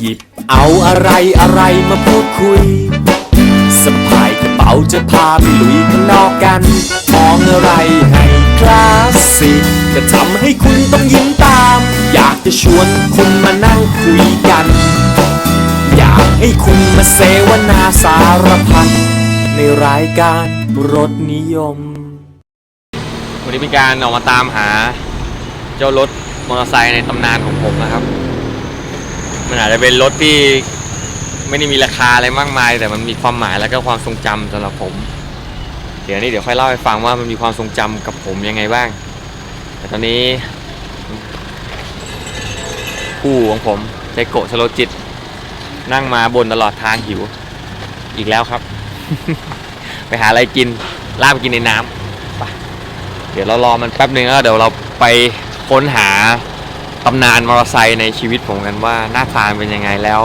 หยิบเอาอะไรอะไรมาพูดคุยสะพายกระเป๋าจะพาไปลุยข้างนอกกันมองอะไรให้คลาสสิกจะทำให้คุณต้องยิ้มตาม อยากจะชวนคุณมานั่งคุยกัน อยากให้คุณมาเสวนาสารพัดในรายการรถนิยม วันนี้เป็นการออกมาตามหา เจ้ารถมอเตอร์ไซค์ในตำนานของผมนะครับ มันอาจจะเป็นรถที่ไม่ได้มีราคาอะไรมากมาย แต่มันมีความหมายและก็ความทรงจำสำหรับผม เดี๋ยวนี้เดี๋ยวค่อยเล่าให้ฟังว่ามันมีความทรงจำกับผมยังไงบ้าง แต่ตอนนี้ คู่ของผมใจโกะชโลจิต นั่งมาบนตลอดทางหิว อีกแล้วครับ ไปหาอะไรกินลาบกินในน้ำเดี๋ยวเรารอมันแป๊บหนึ่งแล้วเดี๋ยวเราไปค้นหาตำนานมอเตอร์ไซค์ในชีวิตผมกันว่าหน้าตาเป็นยังไงแล้ว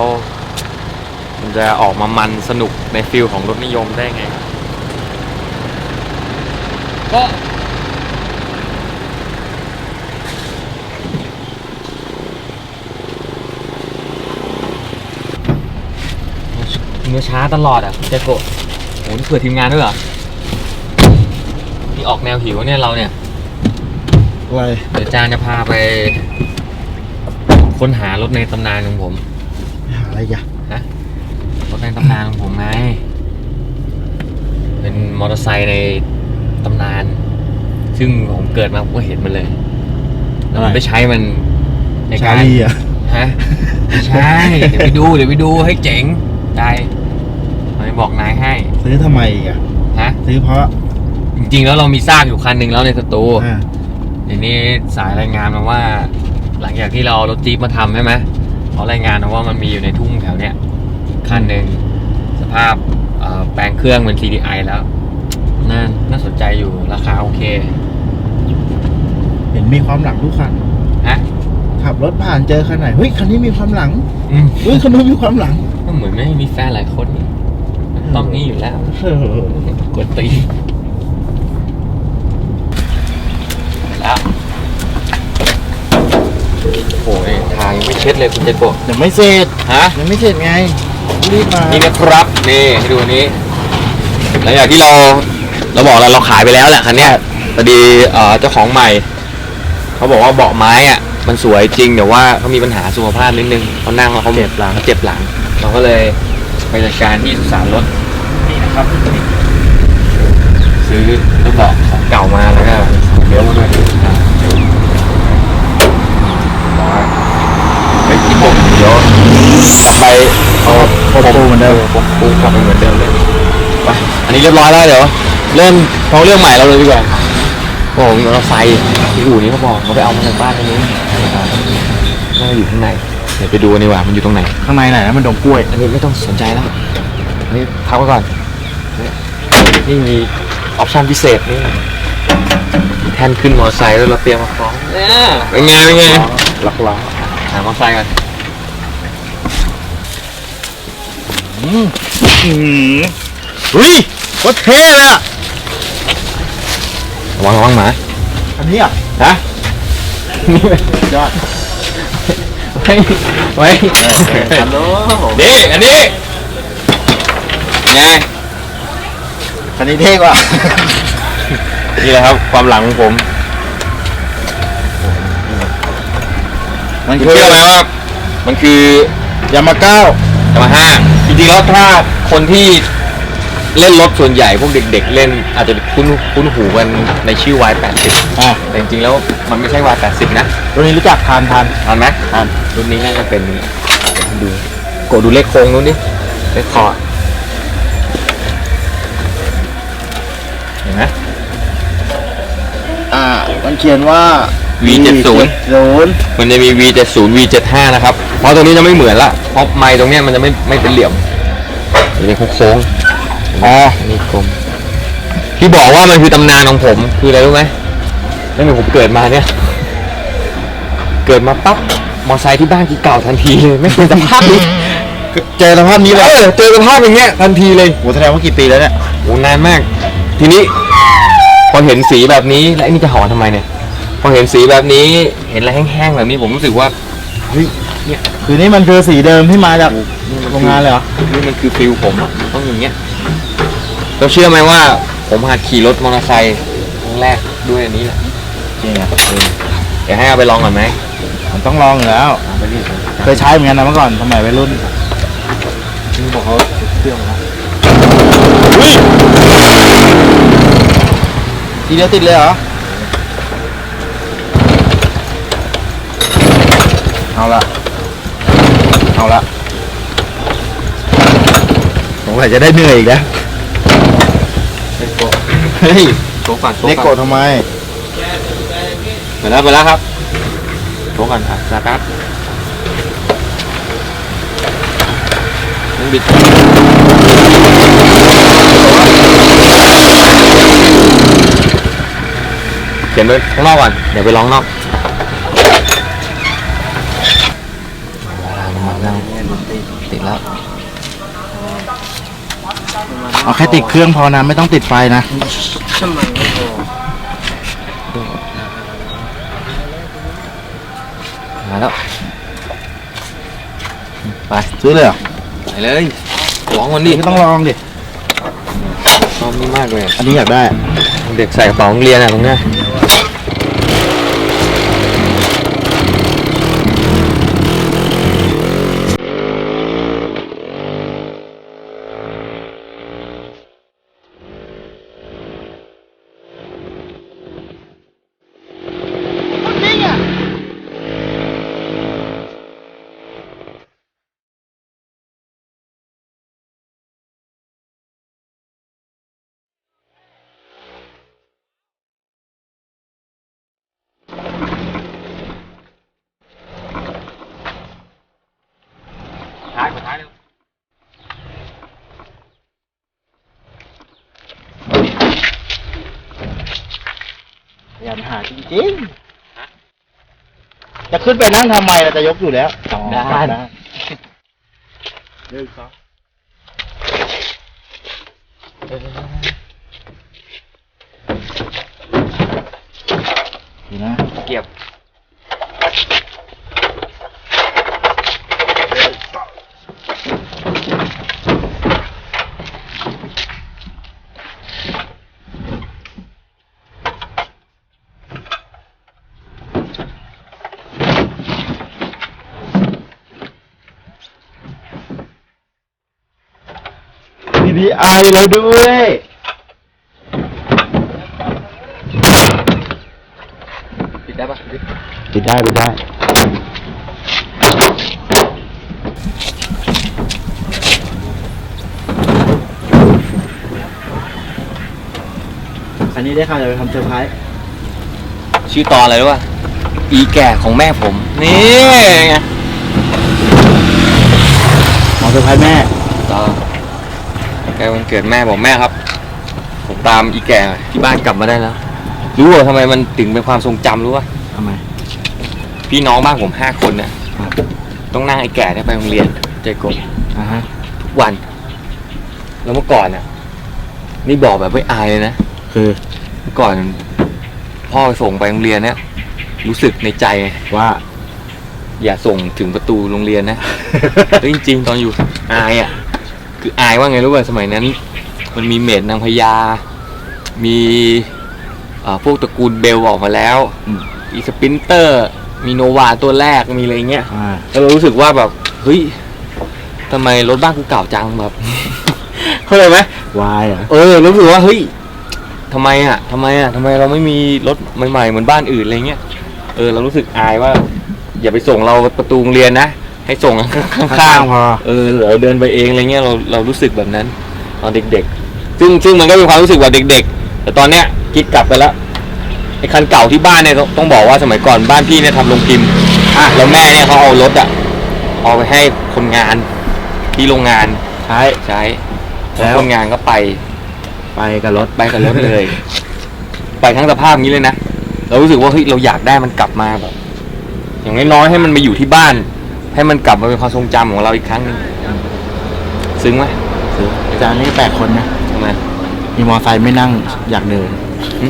มันจะออกมามันสนุกในฟิลของรถนิยมได้ไงก็ เนื้อช้าตลอดอะเจโกะโหนี่เผื่อทีมงานด้วยเหรอที่ออกแนวหิวเนี่ยเราเนี่ยอะไรเดี๋ยวจานจะพาไป ค้นหารถในตำนานของผมหาอะไรอะรถในตำนานของผมไงเป็นมอเตอร์ไซค์ในตำนาน ซึ่งผมเกิดมาผมก็เห็นมันเลยแล้วผมได้ใช้มันในชาการลีอะฮะไม่ใช่ เดี๋ยวไปดู เดี๋ยวไปดูให้เจ๋ง ได้ไม่บอกนายให้ ซื้อทำไมอีกอะ ฮะ ซื้อเพราะจริงๆ แล้วเรามีซากอยู่คันหนึ่งแล้วในสตูอ่าทีนี้สายรายงานมาว่า หลังจากที่เราเอารถจี๊ปมาทำใช่ไหมเขารายงานมาว่ามันมีอยู่ในทุ่งแถวเนี้ยคันหนึ่งสภาพเอ่อแปลงเครื่องเป็น CDI แล้วน่าน่าสนใจอยู่ราคาโอเค เห็นมีความหลังทุกคันฮะ ขับรถผ่านเจอคันไหนเฮ้ยคันนี้มีความหลังอืมเฮ้ยคันนู้นมีความหลังก็เหมือนไม่มีแฟนหลายคนนี่ต้องนี้อยู่แล้วเออกดตีแล้วโอ้โหนี่ทางยังไม่เช็ดเลยคุณเจโกะยังไม่เสร็จฮะ ยังไม่เสร็จไงรีบมานี่นะครับนี่ให้ดูอันนี้หลังจากที่เราเราบอกแล้วเราขายไปแล้วแหละคันเนี้ยพอดีเอ่อเจ้าของใหม่ เขาบอกว่าเบาะไม้อะ มันสวยจริงแต่ว่าเขามีปัญหาสุขภาพนิดนึงเขานั่งแล้วเขาเจ็บหลังเขาเจ็บหลัง เราก็เลยไปจัดการที่สุสานรถนี่นะครับนี่ซื้อรถเบาะของเก่ามาแล้วก็เลี้ยวมาด้วยอ่าไปที่ผมเดี๋ยวกลับไปเอาโคตรปูเหมือนเดิมผมปูกลับไปเหมือนเดิมเลยไปอันนี้เรียบร้อยแล้วเดี๋ยวเริ่มท้องเรื่องใหม่เราเลยดีกว่า โอ้โหมอเตอร์ไซค์ที่อู่นี้เขาบอกเขาไปเอามาจากบ้านอันนี้น่าจะอยู่ข้างในเดี๋ยวไปดูกันดีกว่ามันอยู่ตรงไหน ข้างในไหนนะมันดงกล้วย อันนี้ไม่ต้องสนใจแล้วอันนี้พักไว้ก่อนนี่มีออปชั่นพิเศษนี่มีแท่นขึ้นมอเตอร์ไซค์แล้วเราเตรียมมาคล้องเนี่ยเป็นไงเป็นไงหลักล้อหามอเตอร์ไซค์กันอืมอืมอุ้ยโคตรเท่เลยอะ ระวังระวังหมาอันนี้อะฮะยอดไว้ไว้ฮัลโหลนี่อันนี้ไงคันนี้เท่กว่า นี่แหละครับความหลังของผม มันคุณคือเชื่อไหมว่า มันคือยามาเก้ายามาฮ่าจริงๆแล้วถ้าคนที่ เล่นรถส่วนใหญ่พวกเด็กๆ เล่นอาจจะคุ้นคุ้นหูกันในชื่อ Y80 อะ แต่จริงๆแล้วมันไม่ใช่ Y80 นะตัวนี้รู้จักทานทานทันไหมทานรุ่นนี้น่าจะเป็นดูกดดูเลขโค้งนู้นดิเลขคอร์ดเห็นไหม อ่า มันเขียนว่า V70 ศูนย์มันจะมี V70 V75 นะครับ เพราะตรงนี้จะไม่เหมือนละเพราะไม้ตรงเนี้ยมันจะไม่ไม่เป็นเหลี่ยมจะเป็นโค้งๆ อ๋อนี่กลมที่บอกว่ามันคือตำนานของผมคืออะไรรู้ไหมตั้งแต่ผมเกิดมาเนี่ย เกิดมาปั๊บมอไซค์ที่บ้านคือเก่าทันทีเลย ไม่เป็นสภาพนี้เจอสภาพนี้เอเลยอเจอสภาพอย่างเงี้ยทันทีเลยโอ้แสดงว่ากี่ปีแล้วเนี่ย โอ้นานมาก ทีนี้ พอเห็นสีแบบนี้แล้วไอ้นี่จะหอนทำไมเนี่ย พอเห็นสีแบบนี้เห็นอะไรแห้งๆแบบนี้ผมรู้สึกว่าเฮ้ยเนี่ย คือนี่มันคือสีเดิมที่มาจากโรงงานเลยเหรอ นี่มันคือฟิลผมอะมันต้องอย่างเงี้ย เราเชื่อไหมว่า ผมหัดขี่รถมอเตอร์ไซค์ครั้งแรกด้วยอันนี้แหละจริงอะเดี๋ยวให้เอาไปลองก่อนไหมมันต้องลองอยู่แล้ว เอาไปรีบเคยใช้เหมือนกันนะเมื่อก่อนสมัยวัยรุ่นนี่บอกเขาเครื่องแล้วทีเดียวติดเลยเหรอ เอาละเอาละ ผมว่าจะได้เหนื่อยอีกแล้วเล็กโกะเฮ้ยโชว์ก่อนโชว์เล็กก่โกอนดทำไมไปแล้วไปแล้วครับโชว์ก่อนครับสตาร์ทนั่งบิดเขียนไว้ข้างนอกก่อน เดี๋ยวไปลองนอกมาแล้วติดแล้ว เอาแค่ติดเครื่องพอนะ ไม่ต้องติดไฟนะมาแล้ว ไปซื้อเลยเหรอไปเลยลองมันดิก็ต้องลองดิ ชอบนี่มากเลย อันนี้อยากได้ เด็กใส่กระเป๋าโรงเรียนอะตรงเนี้ย ท้ายท้ายเร็ว พยายามหา จริงๆจะขึ้นไปนั่งทำไมเราจะยกอยู่แล้วกลับด้าน กลับหนึ่งสองดีนะเก็บ ดีดีไอ เราด้วยปิดได้ปะปิดได้ปิดได้อันนี้ได้ข่าวจะไปทำเซอร์ไพรส์ชื่อตอนอะไรรู้ป่ะอีแก่ของแม่ผม นี่ไงของเซอร์ไพรส์แม่ตอ นแกวันเกิดแม่บอกแม่ครับ ผมตามอีแก่ที่บ้านกลับมาได้แล้ว รู้ว่าทำไมมันถึงเป็นความทรงจำรู้ป่ะทำไม พี่น้องบ้านผมห้าคนเนี่ยครับ ต้องนั่งไอ้แก่เนี่ยไปโรงเรียนใจกลมอ่าฮะทุกวัน แล้วเมื่อก่อนน่ะ นี่บอกแบบไม่อายเลยนะ คือเมื่อก่อน พ่อไปส่งไปโรงเรียนเนี่ยรู้สึกในใจไงว่าอย่าส่งถึงประตูโรงเรียนนะ เฮ้ยจริงๆตอนอยู่อายอะ คืออายว่าไงรู้ป่ะสมัยนั้น มันมีเมดนางพญา มีอ่าพวกตระกูลเบลออกมาแล้วอืมอีสปินเตอร์ มีโนวาตัวแรกมีอะไรเงี้ยอ่าแล้วเรารู้สึกว่าแบบเฮ้ยทำไมรถบ้านกูเก่าจังแบบเข้าใจไหมวายเหรอะเออรู้สึกว่าเฮ้ยทำไมอะทำไมอะทำไมเราไม่มีรถใหม่ๆเหมือนบ้านอื่นอะไรเงี้ยเออเรารู้สึกอายว่า อย่าไปส่งเราประตูโรงเรียนนะ ให้ส่งข้างๆข้างๆพอเออเราเดินไปเองอะไรเงี้ยเราเรารู้สึกแบบนั้นตอนเด็กๆ ซึ่งซึ่งมันก็เป็นความรู้สึกแบบเด็ก ๆ แต่ตอนเนี้ยคิดกลับไปแล้วไอ้คันเก่าที่บ้านเนี่ยต้องต้องบอกว่าสมัยก่อนบ้านพี่เนี่ยทำโรงพิมพ์อะแล้วแม่เนี่ยเขาเอารถอะเอาไปให้คนงานที่โรงงานใช้ใช้แล้แล้ววคนงานก็ไป ไปกับรถไปกับรถเลย ไปทั้งสภาพนี้เลยนะเรารู้สึกว่าเฮ้ยเราอยากได้มันกลับมาแบบเอย่างน้อยๆให้มันมาอยู่ที่บ้าน ให้มันกลับมาเป็นความทรงจำของเราอีกครั้งหนึงซึ้งไหมซึ้งอาจารย์นี่แปลกคนนะ ทำไม มีมอไซค์ไม่นั่งอยากเดิน หึ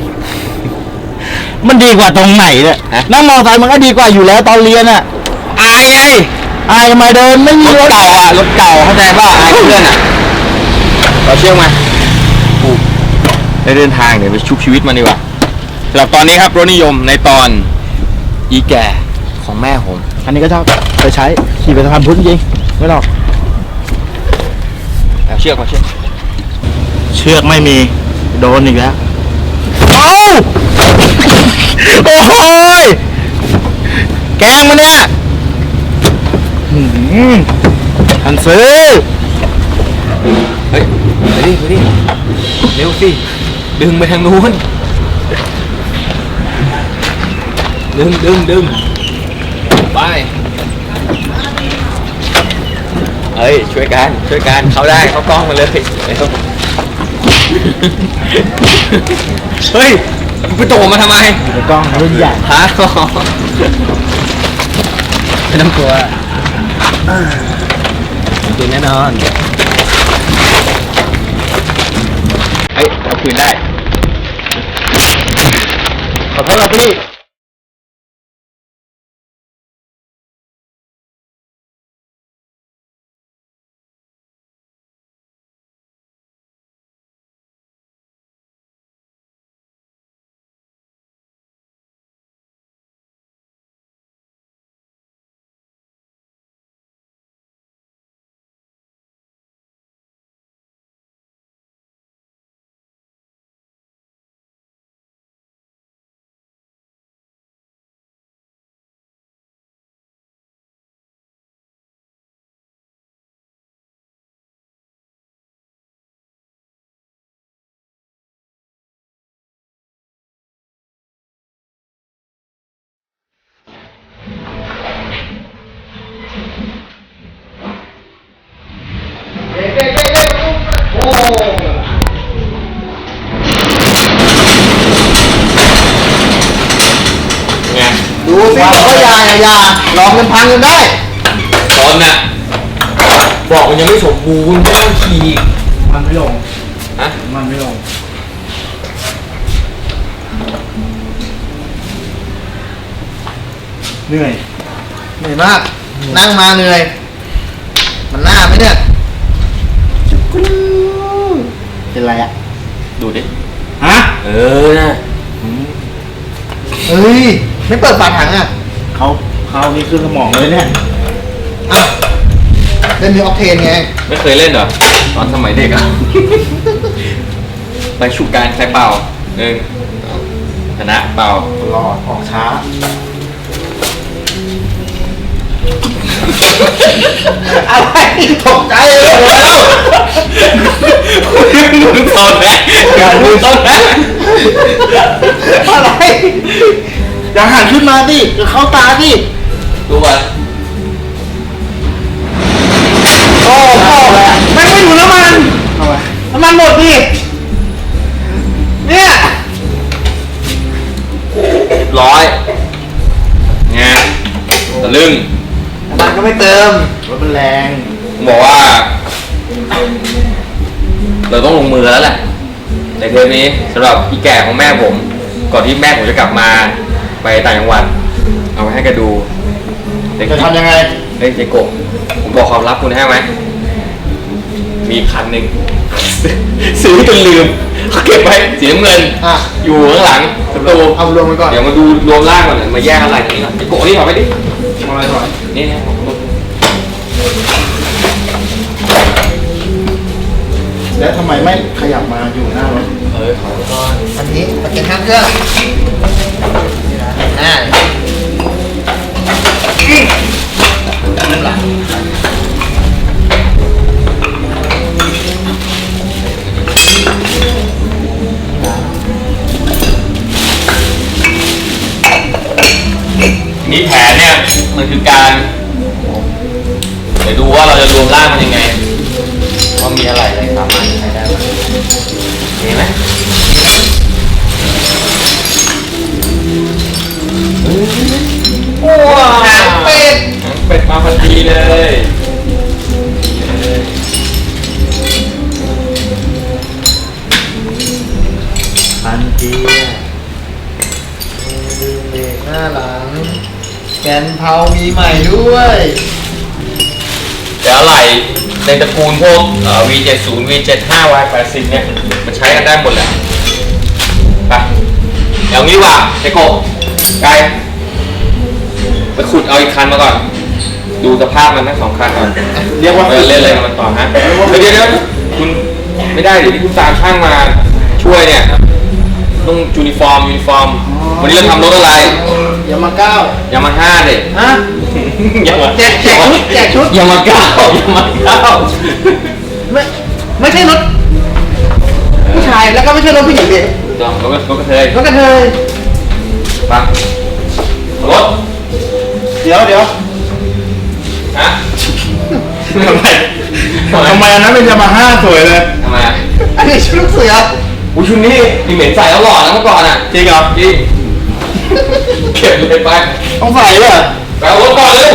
มันดีกว่าตรงไหนเนี่ยฮะ นั่งมอไซค์มันก็ดีกว่าอยู่แล้วตอนเรียนอะอายไงอายมาเดินไม่มีรรถถเก่าอะรถเก่าเข้าใจป่ะอายเพื่อนอะเราเชื่อไหมถูกได้เดินทางเดี๋ยวไปชุบชีวิตมันดีกว่าสำหรับตอนนี้ครับรถนิยมในตอนอีแก่ของแม่ผม อันนี้ก็ชอบ ไปใช้ขี่ไปสะพานพุทธจริงไม่หรอกเอาเชือกมาเชือกเชือกไม่มี โดนอีกแล้วเอ้าโอ้โหยแกล้งมันเนี่ยหืมทันซื้อเฮ้ยไปดิไปดิเร็วสิดึงไปทางนู้นดึงดึงดึงไป เฮ้ยช่วยกันช่วยกันเขาได้เขากล้องมาเลยเร็วเฮ้ยไปโตมาทำไมอยู่ในกล้องรุ่นใหญ่ฮะไม่ต้องกลัวจริงแน่นอนเฮ้ยเอาคืนได้ขอโทษครับพี่ ไงดูสิบอกว่าอย่าอย่าอย่าลองกันพังกันได้ ตอนน่ะ บอกมันยังไม่สมบูรณ์ไม่ต้องขี่อีกมันไม่ลง ฮะ มันไม่ลง เหนื่อย เหนื่อยมาก นั่งมาเหนื่อย มันหน้าไหมเนี่ย เป็นไรอะ ดูดิ ฮะ เออนะเฮ้ย ไม่เปิดฝาถังอะเขาเขานี่ขึ้นสมองเลยเนี่ยอ้าวเล่นมีออกเทนไง ไม่เคยเล่นเหรอ ตอนสมัยเด็กอะ ไปชุกการใครเป่าหนึ่งสองชนะเป่า รอดออกช้า อะไรตกใจเลย มึงตอนแรกมึงตอนแรกอะไรอย่าหันขึ้นมาดิจะเข้าตาดิดูก่อนโอ้โหไม่ไม่ดูน้ำมันน้ำมันหมดดิเนี่ยเรียบร้อยไงตะลึงมันก็ไม่เติมรถมันแรงผมบอกว่า เราต้องลงมือแล้วแหละ ในเทปนี้สำหรับอีแก่ของแม่ผม ก่อนที่แม่ผมจะกลับมาไปต่างจังหวัด เอาไปให้แกดูแต่จะทำยังไงเฮ้ยเจโกะผมบอกความลับคุณให้ไหมมีคันหนึ่ง ซื้อจนลืมเขาเก็บไว้สีน้ำเงิน อะอยู่ข้างหลังประตูเอารวมไว้ก่อนเดี๋ยวมาดูรวมร่างก่อนเลยมาแยกอะไรกันนี่ก่อนเจโกะนี่ถอดไปดิมาเลยก่อนนี่นะ แล้วทำไมไม่ขยับมาอยู่หน้ารถเออขอก่อนอันนี้ตะเกียงข้างเครื่องอ่านี่แผนเนี่ย มันคือการ เดี๋ยวดูว่าเราจะรวมร่างมันยังไง ว่ามีอะไรอะไรสามารถใช้ได้บ้างมีไหมเฮ้ยว้าวหางเป็ดหางเป็ดมาพอดีเลยพันเกียร์เบรกหน้าหลัง แกนเพามีใหม่ด้วย เดี๋ยวอะไร ในตระกูลพวก V70 V75 Y80 เนี่ยมันใช้กันได้หมดแหละไปเดี๋ยวงี้ว่าไอโกไกไปขุดเอาอีกคันมาก่อน ดูสภาพมันทั้งสองคันก่อนเรียกว่าเออเล่นอะไรกับมันต่อฮะเดี๋ยวเดี๋ยวคุณไม่ได้เดี๋ยวที่คุณตามช่างมาช่วยเนี่ย ต้องยูนิฟอร์มยูนิฟอร์ม วันนี้เราทำรถอะไรอย่ามาก้าวยามาฮ่าเด็กฮะยามาแจกแจกชุดแจกชุดยามาเก้ายามาเก้าไม่ไม่ใช่รถผู้ชายแล้วก็ไม่ใช่รถผู้หญิงเด็กจอมรถรถกระเทยรถกระเทยมารถเดี๋ยวเดี๋ยวฮะทำไมทำไมอันนั้นเป็นยามาฮ่าสวยเลยทำไมอะอันนี้ชุดลูกเสือ อุ้ยชุดนี้มีเหม็นใส่แล้วหล่อนะเมื่อก่อนอะจริงเหรอจริงเก็บเลยไปต้องใส่ด้วยเหรอไปเอารถก่อนเร็ว